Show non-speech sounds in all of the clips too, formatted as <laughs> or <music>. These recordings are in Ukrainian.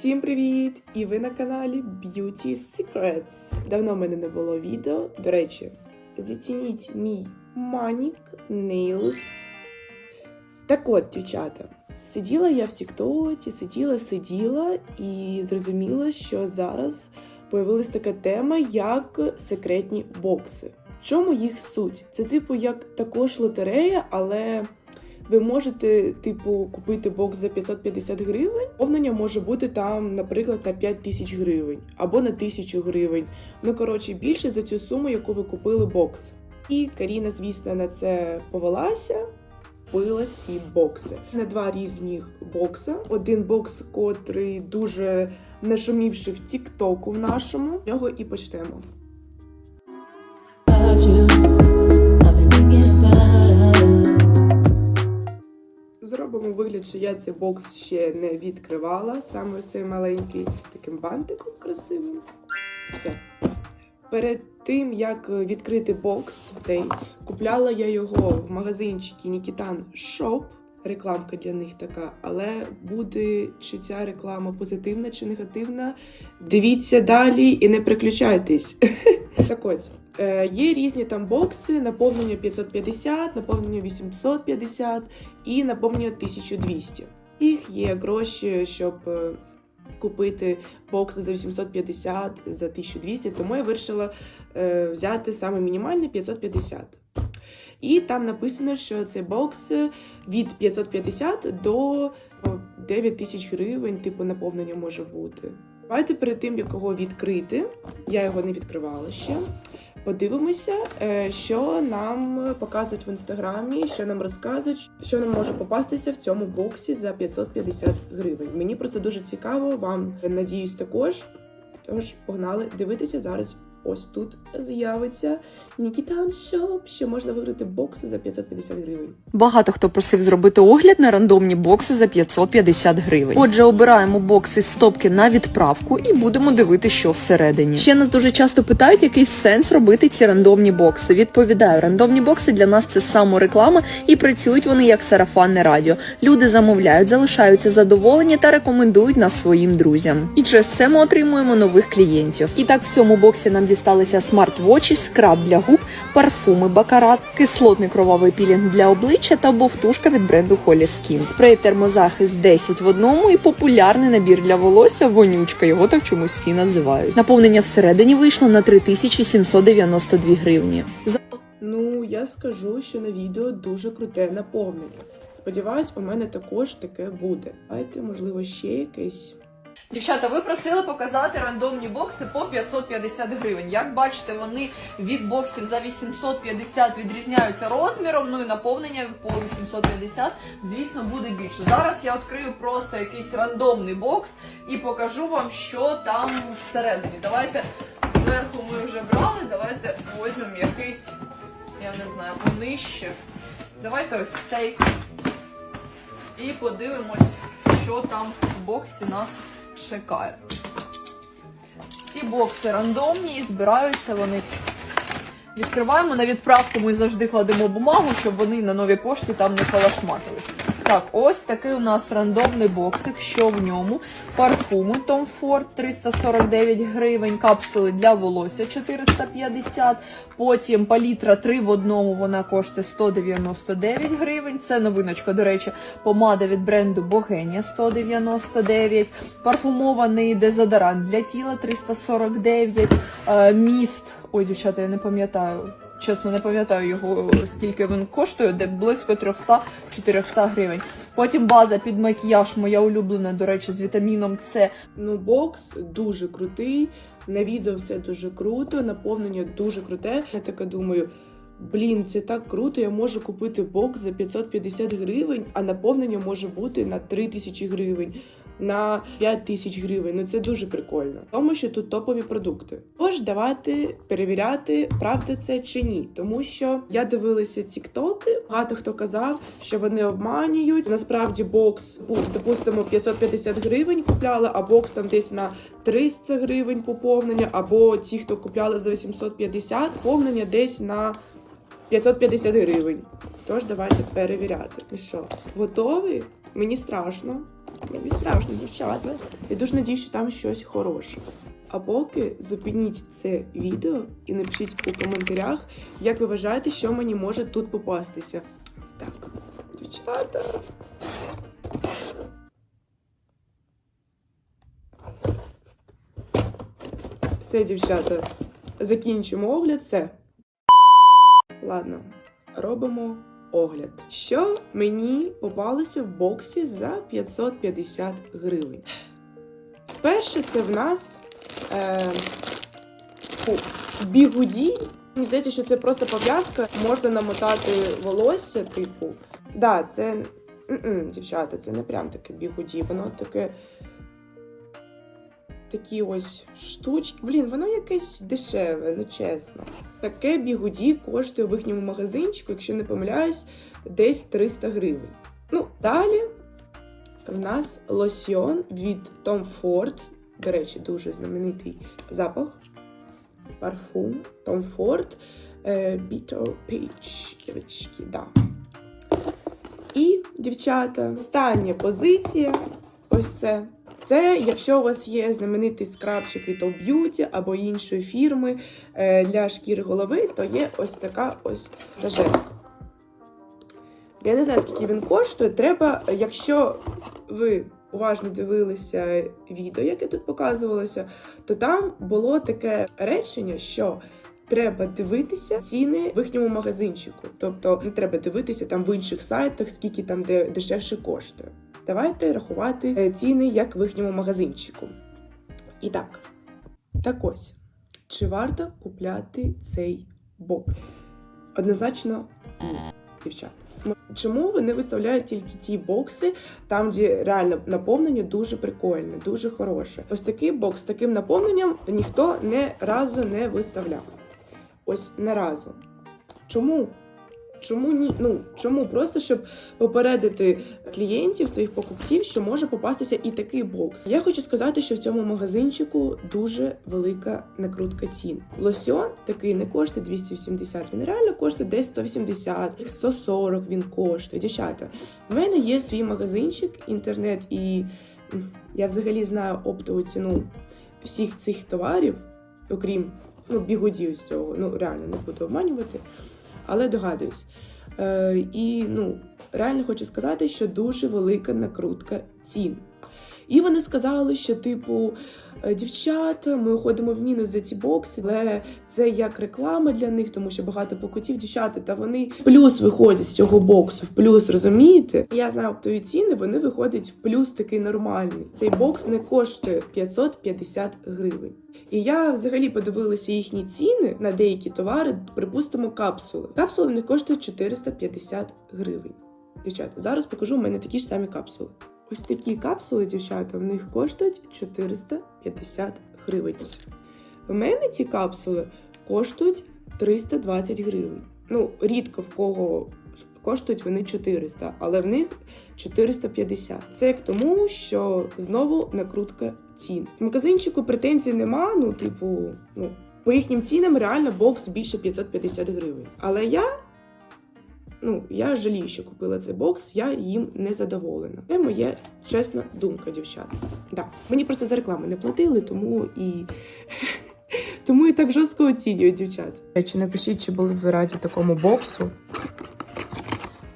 Всім привіт! І ви на каналі Beauty Secrets. Давно в мене не було відео. До речі, зацініть мій Manic Nails. Так от, дівчата, сиділа я в Тіктоці, сиділа, сиділа і зрозуміла, що зараз появилась така тема, як секретні бокси. В чому їх суть? Це типу як також лотерея, але ви можете, типу, купити бокс за 550 гривень. Повнення може бути там, наприклад, на 5 тисяч гривень або на 1000 гривень. Ну коротше, більше за цю суму, яку ви купили бокс. І Каріна, звісно, на це повелася. Купила ці бокси. На два різні бокса. Один бокс, котрий дуже нашумівши в Тіктоку в нашому. З нього і почнемо. Зробимо вигляд, що я цей бокс ще не відкривала. Саме ось цей маленький з таким бантиком красивим. Все. Перед тим, як відкрити бокс цей, купляла я його в магазинчикі Нікітан Shop. Рекламка для них така, але буде чи ця реклама позитивна чи негативна. Дивіться далі і не приключайтесь. <laughs> Так ось, є різні там бокси, наповнення 550, наповнення 850 і наповнення 1200. Їх є гроші, щоб е, купити бокси за 850, за 1200, тому я вирішила е, взяти саме мінімальний 550. І там написано, що це бокс від 550 до о, 9 тисяч гривень, типу наповнення може бути. Давайте перед тим, як його відкрити, я його не відкривала ще. Подивимося, е, що нам показують в інстаграмі, що нам розказують, що нам може попастися в цьому боксі за 550 гривень. Мені просто дуже цікаво, вам надіюсь також. Тож погнали дивитися зараз. Ось тут з'явиться Нікітан Шоп, що можна виграти бокси за 550 гривень. Багато хто просив зробити огляд на рандомні бокси за 550 гривень. Отже, обираємо бокси з стопки на відправку і будемо дивитися, що всередині. Ще нас дуже часто питають, який сенс робити ці рандомні бокси. Відповідаю, рандомні бокси для нас це самореклама і працюють вони як сарафанне радіо. Люди замовляють, залишаються задоволені та рекомендують нас своїм друзям. І через це ми отримуємо нових клієнтів. І так в цьому боксі нам дісталися смарт-вочі, скраб для губ, парфуми Бакарат, кислотний кровавий пілінг для обличчя та бовтушка від бренду Holy Skin. Спрей термозахист 10 в одному і популярний набір для волосся вонючка. Його так чомусь всі називають. Наповнення всередині вийшло на 3792 гривні. Ну, я скажу, що на відео дуже круте наповнення. Сподіваюсь, у мене також таке буде. Давайте, можливо, ще якесь. Дівчата, ви просили показати рандомні бокси по 550 гривень. Як бачите, вони від боксів за 850 відрізняються розміром, ну і наповнення по 850, звісно, буде більше. Зараз я відкрию просто якийсь рандомний бокс і покажу вам, що там всередині. Давайте зверху ми вже брали, давайте візьмемо якийсь, я не знаю, понижче. Давайте ось цей. І подивимось, що там в боксі нас чекає. Всі бокси рандомні і збираються вони. Відкриваємо на відправку. Ми завжди кладемо бумагу, щоб вони на новій пошті там не калашматились. Так, ось такий у нас рандомний боксик. Що в ньому? Парфуми Tom Ford 349 гривень, капсули для волосся 450. Потім палітра 3 в одному, вона коштує 199 гривень. Це новиночка, до речі, помада від бренду Богенія 199. Парфумований дезодорант для тіла 349. Е, міст. Ой, дівчата, я не пам'ятаю. Чесно, не пам'ятаю його, скільки він коштує, де близько 300-400 гривень. Потім база під макіяж, моя улюблена, до речі, з вітаміном С. Ну, бокс дуже крутий. На відео все дуже круто, наповнення дуже круте. Я така думаю. Блін, це так круто. Я можу купити бокс за 550 гривень, а наповнення може бути на 3000 гривень, на 5000 гривень. Ну це дуже прикольно. Тому що тут топові продукти. Тож давайте перевіряти, правда це чи ні. Тому що я дивилася тіктоки. Багато хто казав, що вони обманюють. Насправді бокс був, допустимо, 550 гривень купляли, а бокс там десь на 300 гривень поповнення, або ті, хто купляли за 850, повнення десь на 550 гривень. Тож давайте перевіряти. Ну що, готові? Мені страшно. Мені страшно, дівчата. Я дуже надіюсь, що там щось хороше. А поки зупиніть це відео і напишіть у коментарях, як ви вважаєте, що мені може тут попастися. Так, дівчата. Все, дівчата, закінчимо огляд. Все. Ладно, робимо огляд. Що мені попалося в боксі за 550 гривень? Перше, це в нас е, бігуді. Мені здається, що це просто пов'язка. Можна намотати волосся, типу. Да, це дівчата, це не прям таке бігуді, воно таке. Такі ось штучки. Блін, воно якесь дешеве, ну чесно. Таке бігуді коштує в їхньому магазинчику, якщо не помиляюсь, десь 300 гривень. Ну, далі в нас лосьйон від Tom Ford. До речі, дуже знаменитий запах. Парфум Tom Ford е, Bitter Peach. Дівчатки, да. І, дівчата, остання позиція. Ось це. Це, якщо у вас є знаменитий скрабчик від All Beauty або іншої фірми е, для шкіри голови, то є ось така ось сажетка. Я не знаю, скільки він коштує. Треба, якщо ви уважно дивилися відео, яке тут показувалося, то там було таке речення, що треба дивитися ціни в їхньому магазинчику. Тобто не треба дивитися там в інших сайтах, скільки там де дешевше коштує. Давайте рахувати е, ціни як в їхньому магазинчику. І так, так ось, чи варто купляти цей бокс? Однозначно ні, дівчата. Чому вони виставляють тільки ті бокси, там, де реально наповнення дуже прикольне, дуже хороше. Ось такий бокс з таким наповненням ніхто не разу не виставляв. Ось не разу. Чому? Чому ні? Ну чому? Просто щоб попередити клієнтів, своїх покупців, що може попастися і такий бокс. Я хочу сказати, що в цьому магазинчику дуже велика накрутка цін. Лосьон такий не коштує 280, він реально коштує десь 180, 140 він коштує. Дівчата, в мене є свій магазинчик, інтернет, і я взагалі знаю оптову ціну всіх цих товарів, окрім ну, бігудів з цього. Ну реально не буду обманювати але догадуюсь. Е, і ну, реально хочу сказати, що дуже велика накрутка цін. І вони сказали, що, типу, «Е, дівчата, ми уходимо в мінус за ці бокси, але це як реклама для них, тому що багато покупців, дівчата, та вони в плюс виходять з цього боксу, в плюс, розумієте? Я знаю оптові ціни, вони виходять в плюс такий нормальний. Цей бокс не коштує 550 гривень. І я взагалі подивилася їхні ціни на деякі товари, припустимо, капсули. Капсули в них коштують 450 гривень. Дівчата, зараз покажу, у мене такі ж самі капсули. Ось такі капсули, дівчата, в них коштують 450 гривень. В мене ці капсули коштують 320 гривень. Ну, рідко в кого коштують вони 400, але в них 450. Це як тому, що знову накрутка цін. В магазинчику претензій нема. Ну, типу, ну по їхнім цінам реально бокс більше 550 гривень. Але я. Ну, я жалію, що купила цей бокс, я їм не задоволена. Це моя чесна думка, дівчата. Да. Мені просто за рекламу не платили, тому і <laughs> тому і так жорстко оцінюють дівчат. Чи напишіть, чи були б ви раді такому боксу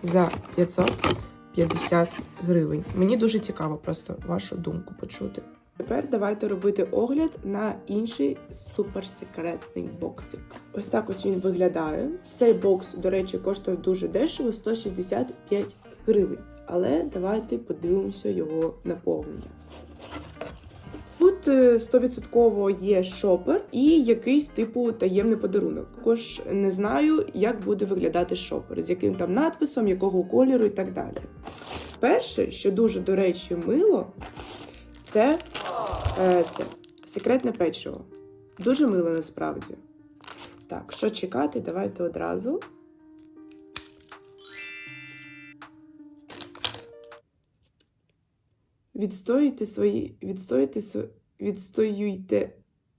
за 550 гривень. Мені дуже цікаво просто вашу думку почути. Тепер давайте робити огляд на інший суперсекретний боксик. Ось так ось він виглядає. Цей бокс, до речі, коштує дуже дешево 165 гривень. Але давайте подивимося його наповнення. Тут е, 100% є шопер і якийсь типу таємний подарунок. Також не знаю, як буде виглядати шопер, з яким там надписом, якого кольору і так далі. Перше, що дуже, до речі, мило, це, е, це секретне печиво. Дуже мило насправді. Так, що чекати, давайте одразу. Відстоюйте свої. Відстоюйте відстоюйте.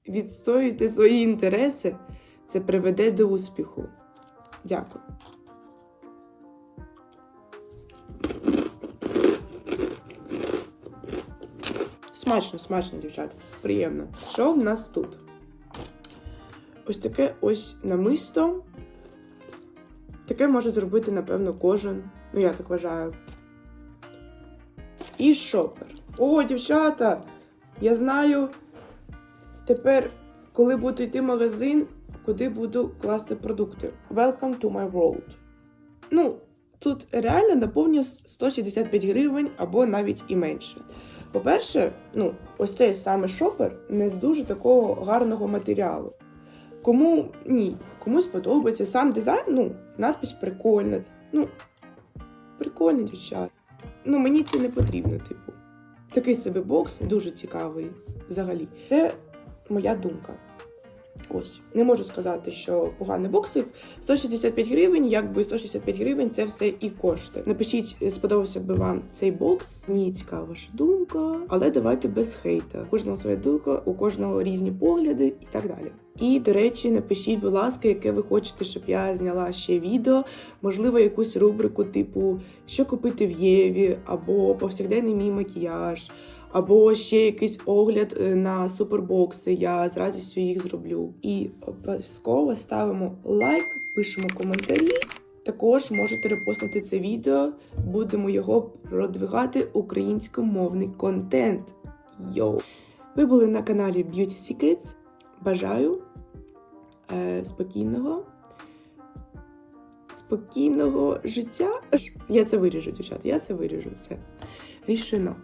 Відстоюйте свої інтереси. Це приведе до успіху. Дякую. Смачно, смачно, дівчата. Приємно. Що в нас тут? Ось таке ось намисто. Таке може зробити, напевно, кожен. Ну, я так вважаю. І шопер. О, дівчата! Я знаю тепер, коли буду йти в магазин, куди буду класти продукти. Welcome to my world. Ну, тут реально наповнює 165 гривень або навіть і менше. По-перше, ну, ось цей саме шопер не з дуже такого гарного матеріалу. Кому ні, комусь подобається сам дизайн, ну, надпись прикольна. Ну, прикольний дівчат. Ну, мені це не потрібно, типу. Такий собі бокс дуже цікавий взагалі. Це моя думка. Ось, не можу сказати, що поганий боксик. 165 гривень, якби 165 гривень це все і коштує. Напишіть, сподобався би вам цей бокс. Мені цікава ваша думка, але давайте без хейта. У кожного своя думка, у кожного різні погляди і так далі. І, до речі, напишіть, будь ласка, яке ви хочете, щоб я зняла ще відео, можливо, якусь рубрику, типу, що купити в Єві, або повсякденний мій макіяж, або ще якийсь огляд е, на супербокси. Я з радістю їх зроблю. І обов'язково ставимо лайк, пишемо коментарі. Також можете репостнути це відео, будемо його продвигати українськомовний контент. Йоу! Ви були на каналі Beauty Secrets. Бажаю е, спокійного, спокійного життя. Я це виріжу, дівчата, я це виріжу. Все. Рішено.